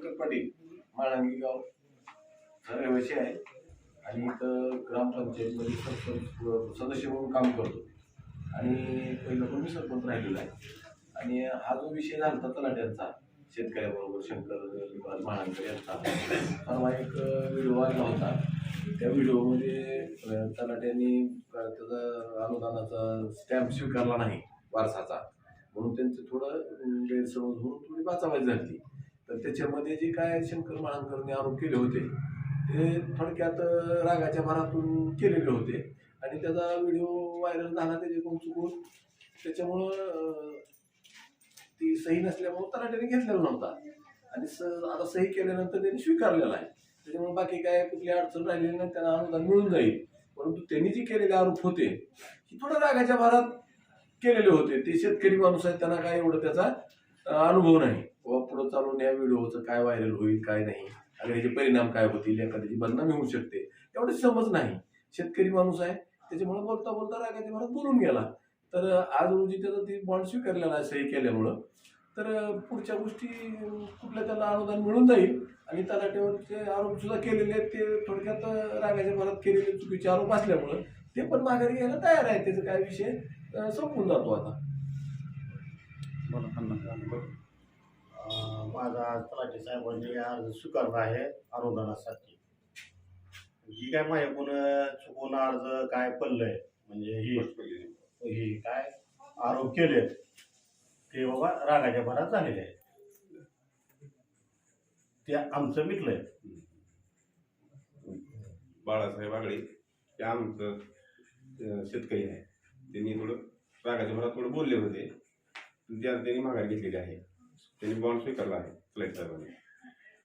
शंकर पाटील माळंगी गाव रहिवासी आहे आणि इथं ग्रामपंचायतमध्ये सरपंच सदस्य म्हणून काम करतो. आणि पहिलं पण मी सरपंच राहिलेलो आहे. आणि हा जो विषय झाला होता तलाट्यांचा शेतकऱ्याबरोबर शंकर निवास यांचा परवा एक व्हिडिओ आला होता. त्या व्हिडिओमध्ये तलाट्यांनी त्याचा अनुदानाचा स्टॅम्प स्वीकारला नाही वारसाचा. म्हणून त्यांचं थोडं गैरसमज होऊन थोडी बाचाबाची झाली तर त्याच्यामध्ये जे काय शंकर महाळंकरने आरोप केले होते ते थोडक्यात रागाच्या भरातून केलेले होते. आणि त्याचा व्हिडिओ व्हायरल झाला त्याच्याकडून चुकून. त्याच्यामुळं ती सही नसल्यामुळं तलाट्याने घेतलेला नव्हता. आणि स आता सही केल्यानंतर त्यांनी स्वीकारलेला आहे. त्याच्यामुळे बाकी काय कुठली अडचण राहिलेली नाही त्यांना अनुदान मिळून जाईल. परंतु त्यांनी जे केलेले आरोप होते ही थोडं रागाच्या भरात केलेले होते. ते शेतकरी माणूस आहेत त्यांना काय एवढं त्याचा अनुभव नाही. व पुढं चालून या व्हिडिओचं काय व्हायरल होईल काय नाही. आणि याचे परिणाम काय होतील एखाद्याची बदनामी होऊ शकते. एवढी समज नाही. शेतकरी माणूस आहे त्याच्यामुळे बोलता बोलता रागाच्या भरात बोलून गेला. तर आज रोजी त्याचा ती बॉन्ड स्वीकारलेला आहे सही केल्यामुळं. तर पुढच्या गोष्टी कुठल्या त्याला अनुदान मिळून जाईल आणि तलाट्यावरचे आरोप सुद्धा केलेले आहेत ते थोडक्यात रागाच्या भरात केलेले चुकीचे आरोप असल्यामुळं ते पण माघारी घ्यायला तयार आहे त्याचा काय विषय संपून जातो आता. माझा आज तलाठी साहेबांनी अर्ज स्वीकारला आहे अनुदानासाठी ही काय माझ्याकडून चुकून अर्ज काय पडलंय? म्हणजे ही ही काय आरोप केले ते बाबा रागाच्या भरात झालेले आहेत. ते आमचं मिटलंय. बाळासाहेब आगळे ते आमचं शेतकरी आहे. त्यांनी थोडं रागाच्या भरात थोडं बोलले होते. त्या त्यांनी माघार घेतलेली आहे. त्यांनी बॉन्ड स्वीकारला आहे फ्लाईट साहेबांनी